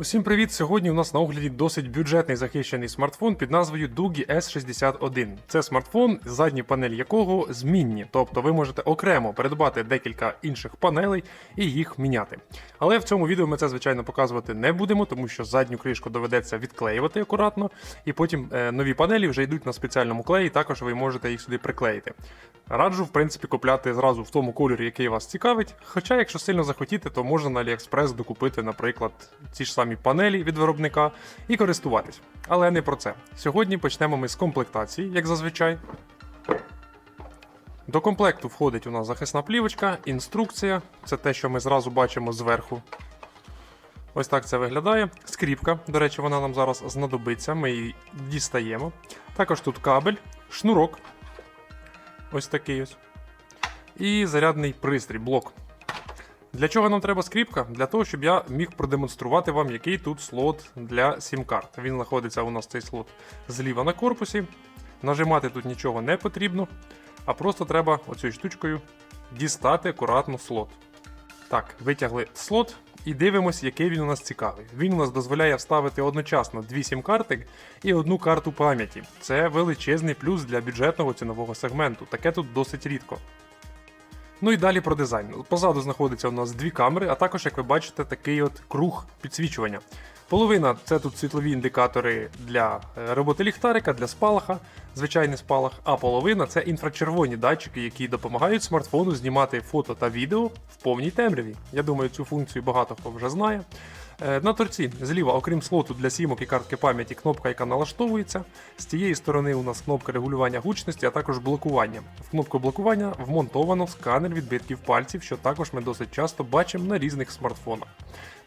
Усім привіт! Сьогодні у нас на огляді досить бюджетний захищений смартфон під назвою Dugi S61. Це смартфон, задні панель якого змінні, тобто ви можете окремо придбати декілька інших панелей і їх міняти. Але в цьому відео ми це звичайно показувати не будемо, тому що задню кришку доведеться відклеювати акуратно, і потім е, нові панелі вже йдуть на спеціальному клеї, також ви можете їх сюди приклеїти. Раджу, в принципі, купляти зразу в тому кольорі, який вас цікавить. Хоча, якщо сильно захотіти, то можна на AliExpress докупити, наприклад, ці ж самі панелі від виробника і користуватись. Але не про це. Сьогодні почнемо ми з комплектації, як зазвичай. До комплекту входить у нас захисна плівочка, інструкція. Це те, що ми зразу бачимо зверху. Ось так це виглядає. Скріпка, до речі, вона нам зараз знадобиться. Ми її дістаємо. Також тут кабель, шнурок. Ось такий ось. І зарядний пристрій, блок. Для чого нам треба скріпка? Для того, щоб я міг продемонструвати вам, який тут слот для сім-карт. Він знаходиться у нас цей слот зліва на корпусі. Нажимати тут нічого не потрібно, а просто треба оцією штучкою дістати акуратно слот. Так, витягли слот і дивимось, який він у нас цікавий. Він у нас дозволяє вставити одночасно дві сім-карти і одну карту пам'яті. Це величезний плюс для бюджетного цінового сегменту. Таке тут досить рідко. Ну і далі про дизайн. Позаду знаходиться у нас дві камери, а також, як ви бачите, такий от круг підсвічування. Половина це тут світлові індикатори для е, роботи ліхтарика, для спалаха, звичайний спалах, а половина це інфрачервоні датчики, які допомагають смартфону знімати фото та відео в повній темряві. Я думаю, цю функцію багато хто вже знає. Е, На торці зліва, окрім слоту для сімок і картки пам'яті, кнопка, яка налаштовується. З цієї сторони у нас кнопка регулювання гучності, а також блокування. В кнопку блокування вмонтовано сканер відбитків пальців, що також ми досить часто бачимо на різних смартфонах.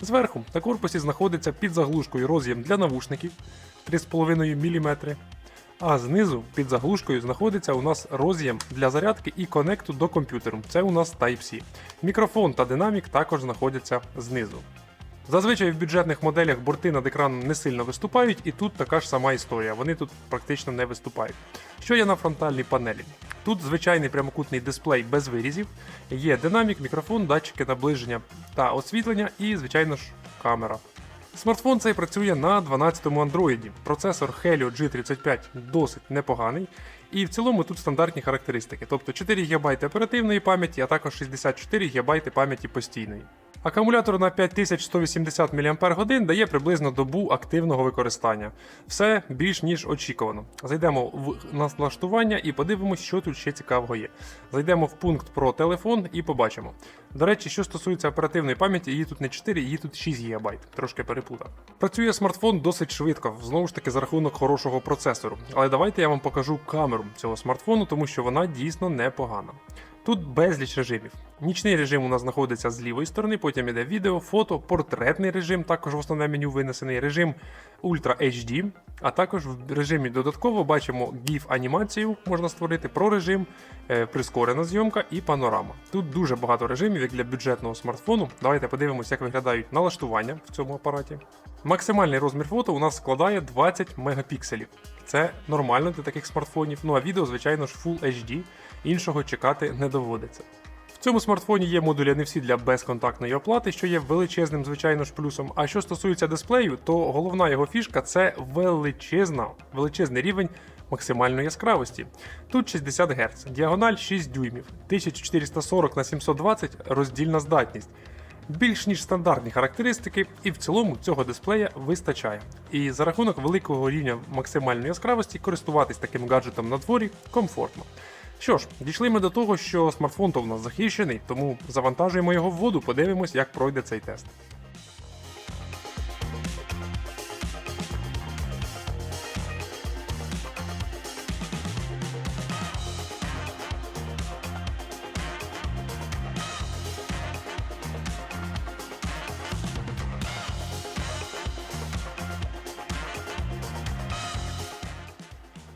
Зверху на корпусі знаходиться під заглушкою роз'єм для навушників 3,5 мм. А знизу під заглушкою знаходиться у нас роз'єм для зарядки і конекту до комп'ютеру. Це у нас Type-C. Мікрофон та динамік також знаходяться знизу. Зазвичай в бюджетних моделях борти над екраном не сильно виступають, і тут така ж сама історія. Вони тут практично не виступають. Що є на фронтальній панелі? Тут звичайний прямокутний дисплей без вирізів, є динамік, мікрофон, датчики наближення та освітлення і, звичайно ж, камера. Смартфон цей працює на 12-му Android. Процесор Helio G35 досить непоганий. І в цілому тут стандартні характеристики, тобто 4 ГБ оперативної пам'яті, а також 64 ГБ пам'яті постійної. Акумулятор на 5180 мАч дає приблизно добу активного використання. Все більш ніж очікувано. Зайдемо в налаштування і подивимось, що тут ще цікавого є. Зайдемо в пункт про телефон і побачимо. До речі, що стосується оперативної пам'яті, її тут не 4, її тут 6 ГБ. Трошки переплутав. Працює смартфон досить швидко, знову ж таки за рахунок хорошого процесору. Але давайте я вам покажу камеру цього смартфону, тому що вона дійсно непогана. Тут безліч режимів. Нічний режим у нас знаходиться з лівої сторони, потім іде відео, фото, портретний режим, також в основне меню винесений режим Ultra HD, а також в режимі додатково бачимо GIF анімацію, можна створити про режим, е, прискорена зйомка і панорама. Тут дуже багато режимів, як для бюджетного смартфону. Давайте подивимося, як виглядають налаштування в цьому апараті. Максимальний розмір фото у нас складає 20 мегапікселів. Це нормально для таких смартфонів. Ну а відео, звичайно ж, Full HD, іншого чекати не доводиться. В цьому смартфоні є модулі NFC для безконтактної оплати, що є величезним, звичайно ж, плюсом. А що стосується дисплею, то головна його фішка це величезна, величезний рівень максимальної яскравості. Тут 60 Гц, діагональ 6 дюймів, 1440 на 720 роздільна здатність. Більш ніж стандартні характеристики, і в цілому цього дисплея вистачає. І за рахунок великого рівня максимальної яскравості користуватись таким гаджетом на дворі комфортно. Що ж, дійшли ми до того, що смартфон то в нас захищений, тому завантажуємо його в воду, подивимось, як пройде цей тест.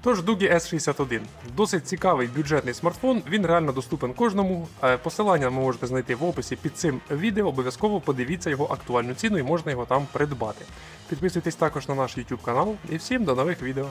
Тож Дугі S61 досить цікавий бюджетний смартфон. Він реально доступен кожному. Е, Посилання ви можете знайти в описі під цим відео. Обов'язково подивіться його актуальну ціну і можна його там придбати. Підписуйтесь також на наш YouTube канал і всім до нових відео.